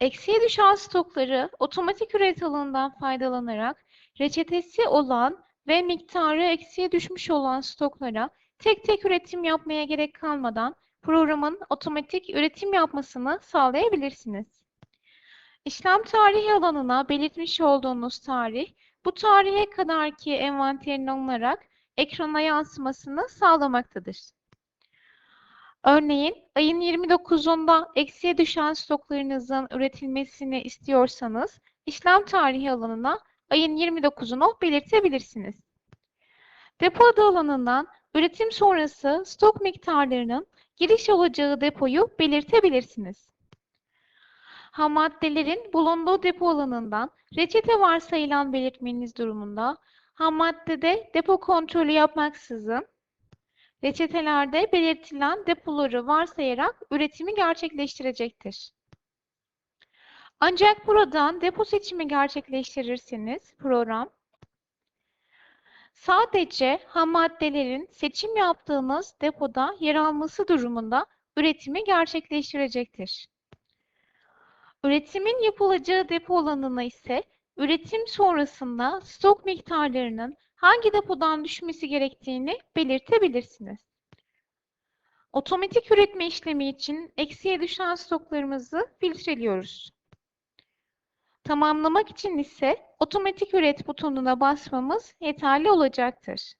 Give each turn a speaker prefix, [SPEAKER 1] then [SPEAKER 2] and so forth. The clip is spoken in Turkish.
[SPEAKER 1] Eksiye düşen stokları otomatik üret alanından faydalanarak reçetesi olan ve miktarı eksiye düşmüş olan stoklara tek tek üretim yapmaya gerek kalmadan programın otomatik üretim yapmasını sağlayabilirsiniz. İşlem tarihi alanına belirtmiş olduğunuz tarih, bu tarihe kadarki envanterin alınarak ekrana yansımasını sağlamaktadır. Örneğin ayın 29'unda eksiye düşen stoklarınızın üretilmesini istiyorsanız işlem tarihi alanına ayın 29'unu belirtebilirsiniz. Depo adı alanından üretim sonrası stok miktarlarının giriş olacağı depoyu belirtebilirsiniz. Ham maddelerin bulunduğu depo alanından reçete varsayılan belirtmeniz durumunda ham maddede depo kontrolü yapmaksızın reçetelerde belirtilen depoları varsayarak üretimi gerçekleştirecektir. Ancak buradan depo seçimi gerçekleştirirseniz program sadece ham maddelerin seçim yaptığınız depoda yer alması durumunda üretimi gerçekleştirecektir. Üretimin yapılacağı depo alanına ise üretim sonrasında stok miktarlarının hangi depodan düşmesi gerektiğini belirtebilirsiniz. Otomatik üretme işlemi için eksiye düşen stoklarımızı filtreliyoruz. Tamamlamak için ise otomatik üret butonuna basmamız yeterli olacaktır.